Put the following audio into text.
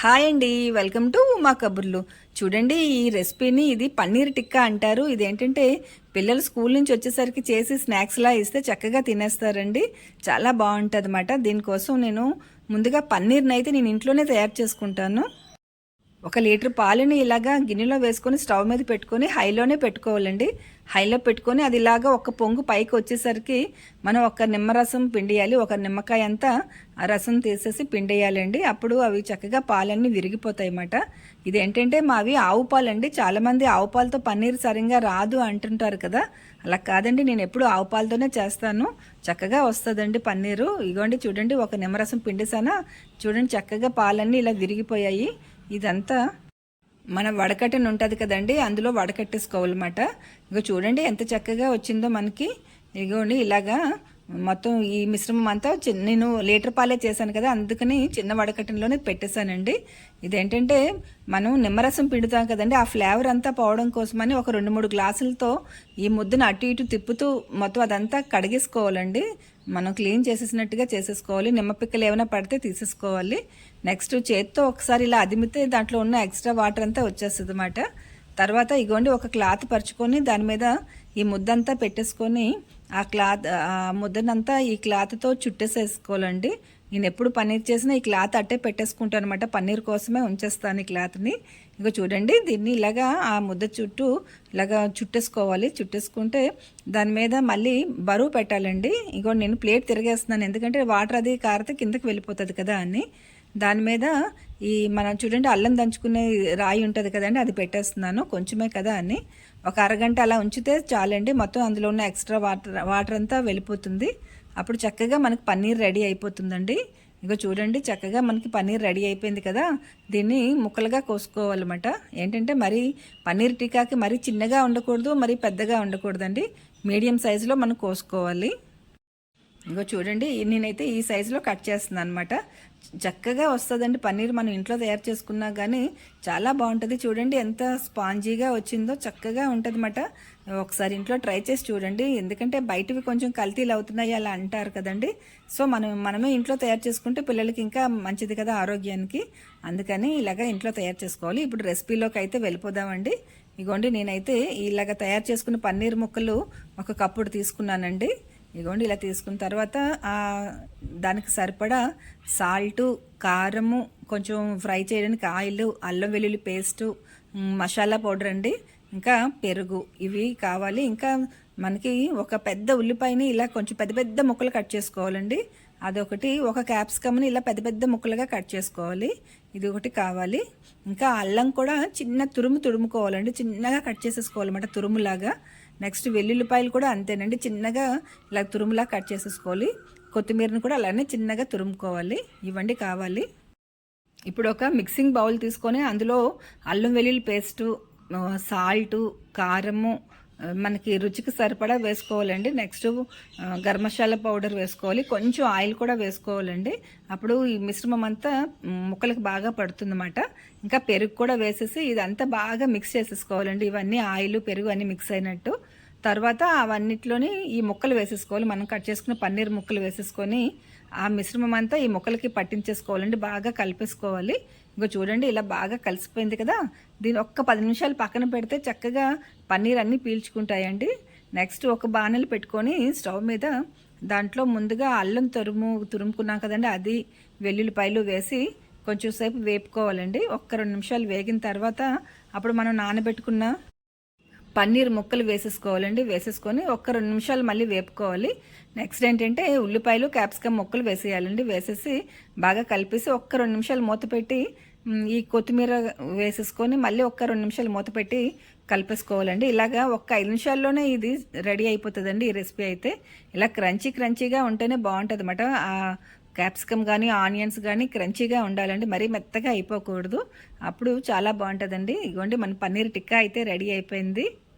Hi అండి welcome to మా కబుర్లు. చూడండి ఈ రెసిపీని ఇది పన్నీర్ టిక్కా అంటారు. ఇదేంటంటే పిల్లలు స్కూల్ నుంచి వచ్చేసరికి చేసి స్నాక్స్లా ఇస్తే చక్కగా తినేస్తారండి. చాలా బాగుంటుంది అన్నమాట దీనికోసం నేను ముందుగా పన్నీర్ని అయితే నేను ఇంట్లోనే తయారు చేసుకుంటాను. ఒక లీటర్ పాలని ఇలాగా గిన్నెలో వేసుకొని స్టవ్ మీద పెట్టుకొని హైలోనే పెట్టుకోవాలండి. హైలో పెట్టుకొని అది ఇలాగా ఒక పొంగు పైకి వచ్చేసరికి మనం ఒక నిమ్మరసం పిండియాలి. ఒక నిమ్మకాయ అంతా ఆ రసం తీసేసి పిండేయాలండి. అప్పుడు అవి చక్కగా పాలన్నీ విరిగిపోతాయి అన్నమాట. ఇదేంటంటే మావి ఆవు పాలండి. చాలామంది ఆవు పాలతో పన్నీర్ సరిగ్గా రాదు అంటుంటారు కదా. అలా కాదండి. నేను ఎప్పుడు ఆవు పాలతోనే చేస్తాను. చక్కగా వస్తుందండి పన్నీరు. ఇగోండి చూడండి ఒక నిమ్మరసం పిండిసానా చూడండి చక్కగా పాలన్నీ ఇలా విరిగిపోయాయి. ఇదంతా మన వడకట్టను ఉంటుంది కదండి అందులో వడకట్టేసుకోవాలన్నమాట. ఇక చూడండి ఎంత చక్కగా వచ్చిందో మనకి. ఇగోండి ఇలాగా మొత్తం ఈ మిశ్రమం అంతా చిన్న నేను లీటర్ పాలే చేశాను కదా అందుకని చిన్న వడకట్టంలోనే పెట్టేశానండి. ఇదేంటంటే మనం నిమ్మరసం పిండుతాం కదండి ఆ ఫ్లేవర్ అంతా పోవడం కోసమని ఒక రెండు మూడు గ్లాసులతో ఈ ముద్దను అటు ఇటు తిప్పుతూ మొత్తం అదంతా కడిగేసుకోవాలండి. మనం క్లీన్ చేసేసినట్టుగా చేసేసుకోవాలి. నిమ్మపిక్కలు ఏమైనా పడితే తీసేసుకోవాలి. నెక్స్ట్ చేత్తో ఒకసారి ఇలా అదిమితే దాంట్లో ఉన్న ఎక్స్ట్రా వాటర్ అంతా వచ్చేస్తుంది అన్నమాట తర్వాత ఇగోండి ఒక క్లాత్ పరుచుకొని దాని మీద ఈ ముద్దంతా పెట్టేసుకొని ఆ క్లాత్ ఆ ముద్దనంతా ఈ క్లాత్తో చుట్టేసేసుకోవాలండి. నేను ఎప్పుడు పన్నీర్ చేసినా ఈ క్లాత్ అట్టే పెట్టేసుకుంటాను అనమాట పన్నీర్ కోసమే ఉంచేస్తాను ఈ క్లాత్ని. ఇక చూడండి దీన్ని ఇలాగా ఆ ముద్ద చుట్టూ ఇలాగా చుట్టేసుకోవాలి. చుట్టేసుకుంటే దాని మీద మళ్ళీ బరువు పెట్టాలండి. ఇగో నేను ప్లేట్ తిరిగేస్తున్నాను. ఎందుకంటే వాటర్ అది కారితే కిందకి వెళ్ళిపోతుంది కదా అని. దాని మీద ఈ మనం చూడండి అల్లం దంచుకునే రాయి ఉంటుంది కదండి అది పెట్టేస్తున్నాను. కొంచెమే కదా అని. ఒక అరగంట అలా ఉంచితే చాలండి. మొత్తం అందులో ఉన్న ఎక్స్ట్రా వాటర్ వాటర్ అంతా వెళ్ళిపోతుంది. అప్పుడు చక్కగా మనకి పన్నీర్ రెడీ అయిపోతుందండి. ఇగో చూడండి చక్కగా మనకి పన్నీర్ రెడీ అయిపోయింది కదా. దీన్ని ముక్కలుగా కోసుకోవాలన్నమాట. ఏంటంటే మరి పన్నీర్ టీకాకి మరీ చిన్నగా ఉండకూడదు మరి పెద్దగా ఉండకూడదండి. మీడియం సైజులో మనం కోసుకోవాలి. ఇంకో చూడండి నేనైతే ఈ సైజులో కట్ చేస్తున్నాను అనమాట చక్కగా వస్తుందండి పన్నీర్ మనం ఇంట్లో తయారు చేసుకున్నా కానీ చాలా బాగుంటుంది. చూడండి ఎంత స్పాంజీగా వచ్చిందో చక్కగా ఉంటుంది అన్నమాట ఒకసారి ఇంట్లో ట్రై చేసి చూడండి ఎందుకంటే బయటవి కొంచెం కల్తీలు అవుతున్నాయి అలా అంటారు కదండి. సో మనం మనమే ఇంట్లో తయారు చేసుకుంటే పిల్లలకి ఇంకా మంచిది కదా ఆరోగ్యానికి. అందుకని ఇలాగ ఇంట్లో తయారు చేసుకోవాలి. ఇప్పుడు రెసిపీలోకి అయితే వెళ్ళిపోదామండి. ఇగోండి నేనైతే ఇలాగ తయారు చేసుకున్న పన్నీర్ ముక్కలు ఒక కప్పుడు తీసుకున్నానండి. ఇదిగోండి ఇలా తీసుకున్న తర్వాత దానికి సరిపడా సాల్టు కారము కొంచెం ఫ్రై చేయడానికి ఆయిల్ అల్లం వెల్లుల్లి పేస్టు మసాలా పౌడర్ అండి ఇంకా పెరుగు ఇవి కావాలి. ఇంకా మనకి ఒక పెద్ద ఉల్లిపాయని ఇలా కొంచెం పెద్ద పెద్ద ముక్కలు కట్ చేసుకోవాలండి. అదొకటి ఒక క్యాప్సికమ్ని ఇలా పెద్ద పెద్ద ముక్కలుగా కట్ చేసుకోవాలి. ఇది ఒకటి కావాలి. ఇంకా అల్లం కూడా చిన్న తురుము తురుముకోవాలండి. చిన్నగా కట్ చేసేసుకోవాలన్నమాట తురుములాగా. నెక్స్ట్ వెల్లుల్లిపాయలు కూడా అంతేనండి. చిన్నగా ఇలా తురుములా కట్ చేసేసుకోవాలి. కొత్తిమీరని కూడా అలానే చిన్నగా తురుముకోవాలి. ఇవ్వండి కావాలి. ఇప్పుడు ఒక మిక్సింగ్ బౌల్ తీసుకొని అందులో అల్లం వెల్లుల్లి పేస్టు సాల్టు కారము మనకి రుచికి సరిపడా వేసుకోవాలండి. నెక్స్ట్ గరం మసాలా పౌడర్ వేసుకోవాలి. కొంచెం ఆయిల్ కూడా వేసుకోవాలండి. అప్పుడు ఈ మిశ్రమం అంతా ముక్కలకు బాగా పడుతుందన్నమాట. ఇంకా పెరుగు కూడా వేసేసి ఇదంతా బాగా మిక్స్ చేసేసుకోవాలండి. ఇవన్నీ ఆయిల్ పెరుగు అన్నీ మిక్స్ అయినట్టు. తర్వాత అవన్నిట్లోని ఈ ముక్కలు వేసేసుకోవాలి. మనం కట్ చేసుకున్న పన్నీర్ ముక్కలు వేసేసుకొని ఆ మిశ్రమం అంతా ఈ ముక్కలకి పట్టించేసుకోవాలండి. బాగా కలిపేసుకోవాలి. ఇంకా చూడండి ఇలా బాగా కలిసిపోయింది కదా. దీని ఒక్క పది నిమిషాలు పక్కన పెడితే చక్కగా పన్నీర్ అన్నీ పీల్చుకుంటాయండి. నెక్స్ట్ ఒక బాణలు పెట్టుకొని స్టవ్ మీద దాంట్లో ముందుగా అల్లం తురుము తురుముకున్నాం కదండి అది వెల్లుల్లిపాయలు వేసి కొంచెం సేపు వేపుకోవాలండి. ఒక్క రెండు నిమిషాలు వేగిన తర్వాత అప్పుడు మనం నానబెట్టుకున్న పన్నీర్ ముక్కలు వేసేసుకోవాలండి. వేసేసుకొని ఒక్క రెండు నిమిషాలు మళ్ళీ వేపుకోవాలి. నెక్స్ట్ ఏంటంటే ఉల్లిపాయలు క్యాప్సికమ్ ముక్కలు వేసేయాలండి. వేసేసి బాగా కలిపేసి ఒక్క రెండు నిమిషాలు మూత పెట్టి ఈ కొత్తిమీర వేసేసుకొని మళ్ళీ ఒక్క రెండు నిమిషాలు మూత పెట్టి కలిపేసుకోవాలండి. ఇలాగా ఒక్క ఐదు నిమిషాల్లోనే ఇది రెడీ అయిపోతుందండి ఈ రెసిపీ అయితే. ఇలా క్రంచీ క్రంచీగా ఉంటేనే బాగుంటుంది అనమాట ఆ క్యాప్సికమ్ కానీ ఆనియన్స్ కానీ క్రంచీగా ఉండాలండి. మరీ మెత్తగా అయిపోకూడదు. అప్పుడు చాలా బాగుంటుందండి. ఇదిగోండి మన పన్నీర్ టిక్కా అయితే రెడీ అయిపోయింది.